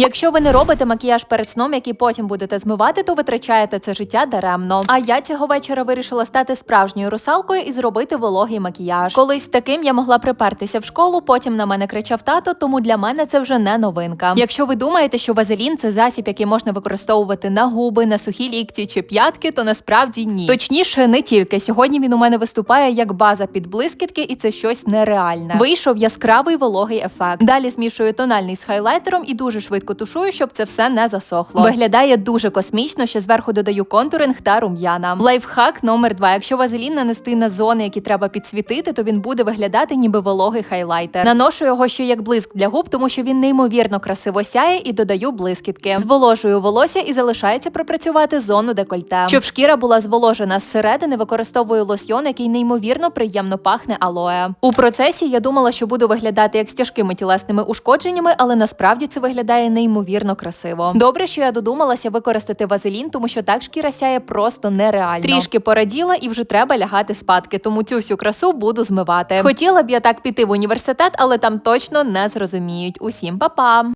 Якщо ви не робите макіяж перед сном, який потім будете змивати, то витрачаєте це життя даремно. А я цього вечора вирішила стати справжньою русалкою і зробити вологий макіяж. Колись таким я могла припертися в школу, потім на мене кричав тато, тому для мене це вже не новинка. Якщо ви думаєте, що вазелін це засіб, який можна використовувати на губи, на сухі лікті чи п'ятки, то насправді ні. Точніше, не тільки сьогодні він у мене виступає як база під блискітки, і це щось нереальне. Вийшов яскравий вологий ефект. Далі змішую тональний з хайлайтером і дуже швидко тушую, щоб це все не засохло. Виглядає дуже космічно. Ще зверху додаю контуринг та рум'яна. Лайфхак номер два. Якщо вазелін нанести на зони, які треба підсвітити, то він буде виглядати ніби вологий хайлайтер. Наношу його ще як блиск для губ, тому що він неймовірно красиво сяє і додаю блискітки. Зволожую волосся і залишається пропрацювати зону декольте. Щоб шкіра була зволожена зсередини, використовую лосьйон, який неймовірно приємно пахне алоє. У процесі я думала, що буду виглядати як з тяжкими тілесними ушкодженнями, але насправді це виглядає неймовірно красиво. Добре, що я додумалася використати вазелін, тому що так шкіра сяє просто нереально. Трішки пораділа і вже треба лягати спадки, тому цю всю красу буду змивати. Хотіла б я так піти в університет, але там точно не зрозуміють. Усім па-па!